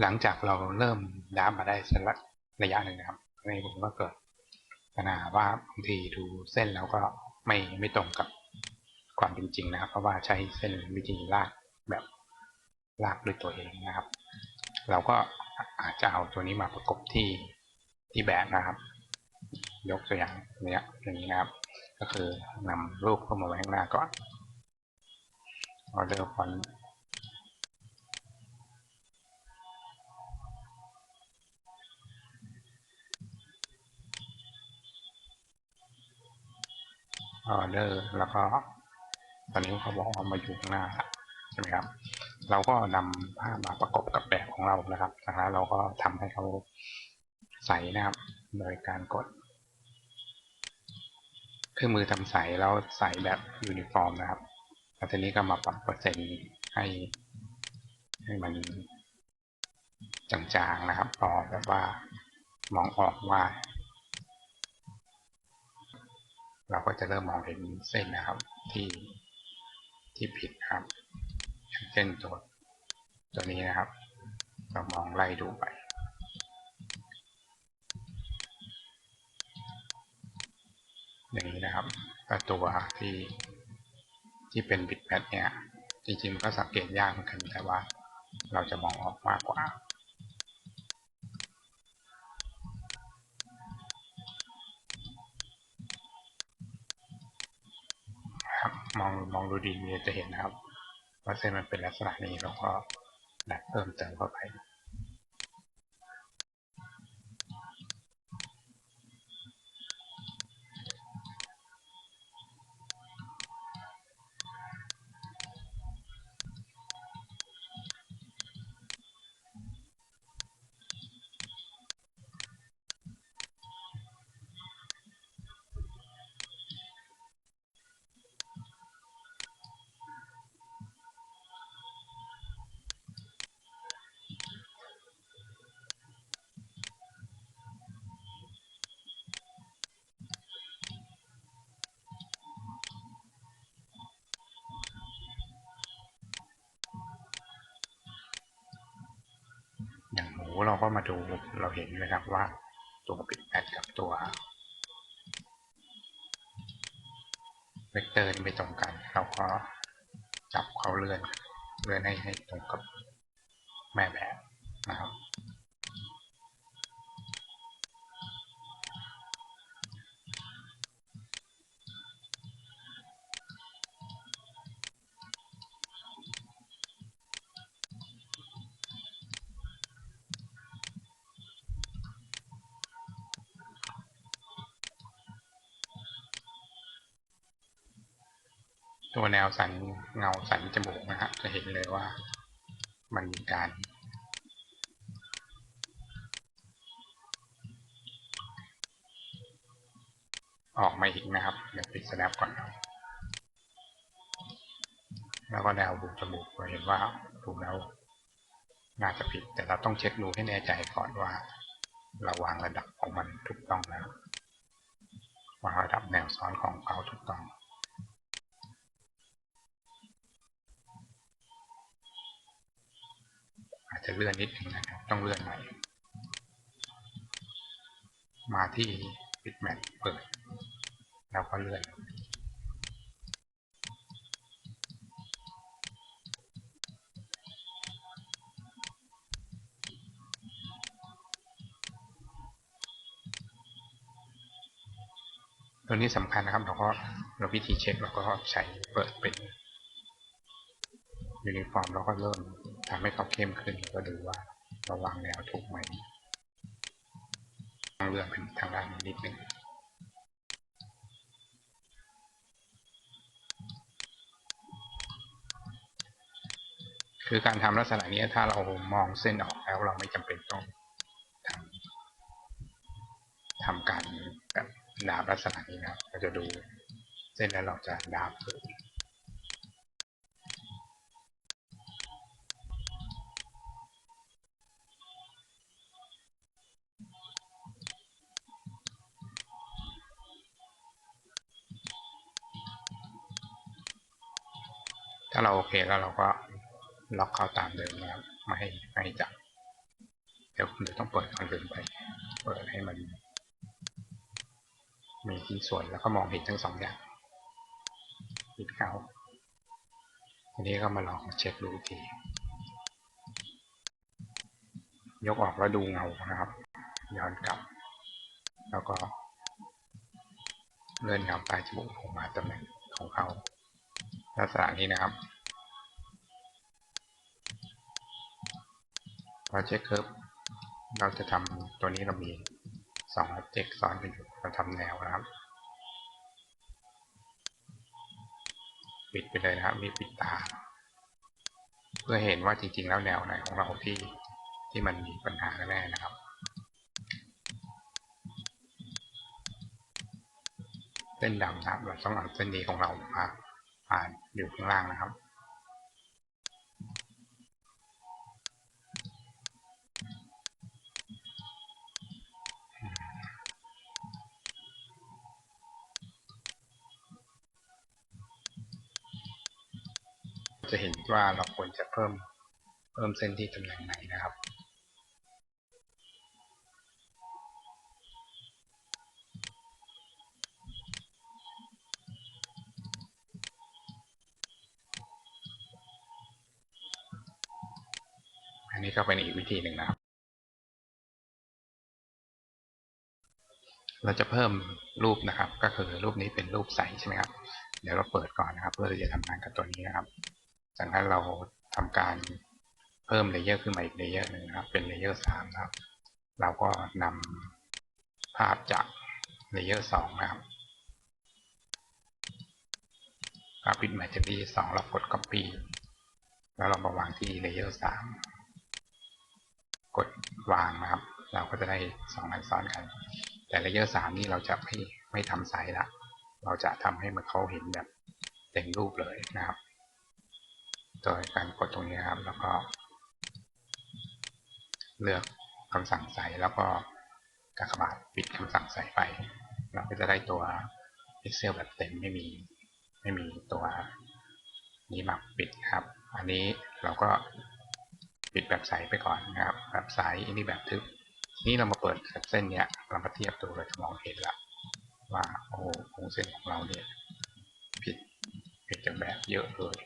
หลังจากเราเริ่มดับมาได้สักระยะหนึ่งนะครับในผมก็เกิดปัญหาว่าบางทีดูเส้นแล้วก็ไม่ไม่ตรงกับความเป็นจริงนะครับ เพราะว่าใช้เส้นวิธีลากแบบลากด้วยตัวเองนะครับ เราก็อาจจะเอาตัวนี้มาประกบที่ที่แบบนะครับ ยกตัวอย่างเนี้ยอย่างนี้นะครับ ก็คือนำรูปเข้ามาไว้ข้างหน้าก่อนออเดอร์ฟอนต์ ออเดอร์แล้วก็ตอนนี้เขาบอกว่ามาอยู่ข้างหน้าใช่ไหมครับ เราก็นำภาพมาประกบกับแบบของเรานะครับจากนั้นเราก็ทำให้เขาใสนะครับ โดยการกด เครื่องมือทำใสแล้วใสแบบยูนิฟอร์มนะครับแล้วทีนี้ก็มาปรับเปอร์เซ็นต์ให้ให้มันจางๆนะครับพอแบบว่ามองออกว่า เราก็จะเริ่มมองเห็นเส้นนะครับที่ที่ผิดครับเช่นตัวตัวนี้นะครับ เรามองไล่ดูไป อย่างนี้นะครับตัวที่ที่เป็นบิตแพดเนี่ยจริงๆมันก็สังเกตยากเหมือนกันแต่ว่าเราจะมองออกมากกว่า มองดูดีๆจะเห็นนะครับว่าเส้นมันเป็นลักษณะนี้เราก็ดัดเพิ่มเติมเข้าไป เราก็มาดูเราเห็นนะครับว่าตัวบิตแอดกับตัวเวกเตอร์นี่ไม่ตรงกัน เราก็จับเขาเลื่อนเลื่อนให้ให้ตรงกับแม่แบบนะครับ ตัวแนวสันเงาสันจมูกนะฮะจะเห็นเลยว่ามันมีการ ออกมาอีกนะครับ เดี๋ยวปิดสแนปก่อนแล้วก็แนวบูจมูกเราเห็นว่าถูกแล้วน่าจะผิด แต่เราต้องเช็คดูให้แน่ใจก่อนว่าเราวางระดับของมันถูกต้องแล้ววางระดับแนวซ้อนของเขาถูกต้อง อา จจะเลื่อนนิดนึงนะครับ ต้องเลื่อนใหม่ มาที่ปิดแมทเปิด แล้วก็เลื่อนตัวนี้สำคัญนะครับเราก็เราวิธีเช็คเราก็ใช้เปิดเป็นยูนิฟอร์มเราก็เริ่ม ทำให้เขาเข้มขึ้นก็ดูว่าเราวางแนวถูกไหมต้องเลื่อนเป็นทางด้านนิดนึงคือการทำลักษณะนี้ถ้าเรามองเส้นออกแล้วเราไม่จำเป็นต้องทำทำการแบบดาบลักษณะนี้นะเราจะดูเส้นแล้วเราจะดาบาเราโอเคแล้วเราก็ล็อกเขาตามเดิมนะครับไม่ให้ไม่ให้จับ เดี๋ยวเดี๋ยวต้องเปิดคอนเทนต์ไป เปิดให้มัน มีที่ส่วนแล้วก็มองเห็นทั้งสองอย่างปิดเขาทีนี้ก็มาลองเช็คดูทียกออกแล้วดูเงานะครับ ย้อนกลับ แล้วก็ เลื่อนเงาปลายจมูกออกมาตำแหน่งของเขาลักษณะนี้นะครับ พอเช็คเคิร์ฟเราจะทำตัวนี้เรามีสอง o b เจกต์ซ้อนกันอยู่เราทำแนวนะครับ ปิดไปเลยนะครับ มีปิดตา เพื่อเห็นว่าจริงๆ แล้วแนวไหนของเราที่ที่มันมีปัญหาแน่นะครับ เส้นดำนะครับเราต้องเอาเส้นนี้ของเรามาผ่านอยู่ข้างล่างนะครับ จะเห็นว่าเราควรจะเพิ่มเพิ่มเส้นที่ตำแหน่งไหนนะครับ อันนี้ก็เป็นอีกวิธีหนึ่งนะครับ เราจะเพิ่มรูปนะครับ ก็คือรูปนี้เป็นรูปใสใช่ไหมครับ เดี๋ยวเราเปิดก่อนนะครับ เพื่อที่จะทำงานกับตัวนี้นะครับ จากนั้นเราทำการเพิ่มเลเยอร์ขึ้นมาอีกเลเยอร์หนึ่งครับ เป็นเลเยอร์สามครับ เราก็นำภาพจากเลเยอร์สองนะครับภาพปิดแมทจากเลเยอร์สองเรากด copy แล้วเรามาวางที่เลเยอร์สามกดวางนะครับ เราก็จะได้สองอันซ้อนกัน แต่เลเยอร์สามนี่เราจะไม่ไม่ทำไซส์ละ เราจะทำให้มันเขาเห็นแบบเต็มรูปเลยนะครับ โดยการกดตรงนี้ครับ แล้วก็ เลือกคำสั่งใส่แล้วก็กากบาทปิดคำสั่งใส่ไป เราก็จะได้ตัว Excel แบบเต็มไม่มีไม่มีตัวนี้มาปิดครับ อันนี้เราก็ปิดแบบใสไปก่อนนะครับ แบบใสอันนี้แบบทึบ นี่เรามาเปิดกับเส้นเนี้ยเรามาเทียบดูเราจะมองเห็นละว่าโอ้โหโคงเส้นของเราเนี่ยผิดผิดจากแบบเยอะเลย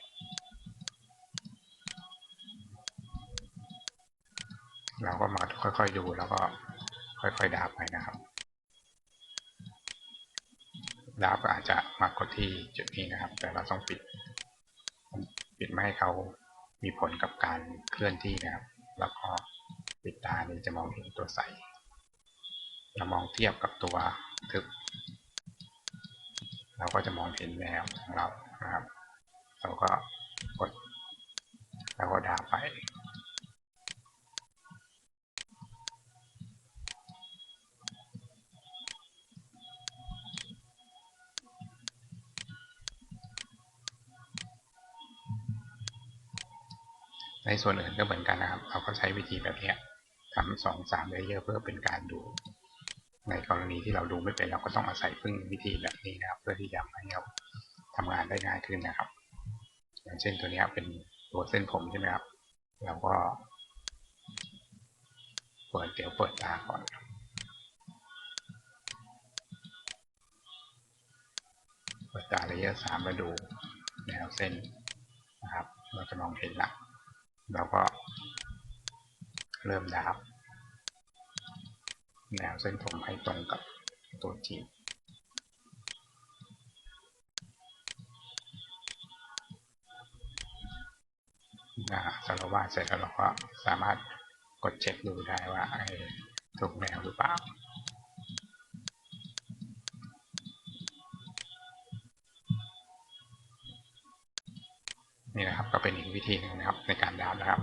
เราก็มาค่อยๆดูแล้วก็ค่อยๆดาบไปนะครับดาบก็อาจจะมากดที่จุดนี้นะครับ แต่เราต้องปิด ปิดไม่ให้เขามีผลกับการเคลื่อนที่นะครับ แล้วก็ปิดตานี้จะมองเห็นตัวใสเรามองเทียบกับตัวทึบ เราก็จะมองเห็นแนวของเรานะครับ เราก็กดแล้วก็ดาบไป ในส่วนอื่นก็เหมือนกันนะครับ เราก็ใช้วิธีแบบนี้ทำสองสามเลเยอร์เพื่อเป็นการดู ในกรณีที่เราดูไม่เป็นเราก็ต้องอาศัยพึ่งวิธีแบบนี้นะครับ เพื่อที่จะให้เราทำงานได้ง่ายขึ้นนะครับ อย่างเช่นตัวนี้เป็นตัวเส้นผมใช่ไหมครับเราก็เปิดเดี๋ยวเปิดตาก่อนเปิดตาเลเยอร์สามมาดูแนวเส้นนะครับ เราจะมองเห็นละ เราก็เริ่มดับแนวเส้นผมให้ตรงกับตัวจีบนะสารวาเสร็จแล้วเราก็สามารถกดเช็คดูได้ว่าถูกแนวหรือเปล่า นี่นะครับ ก็เป็นอีกวิธีหนึ่งนะครับ ในการดาวนะครับ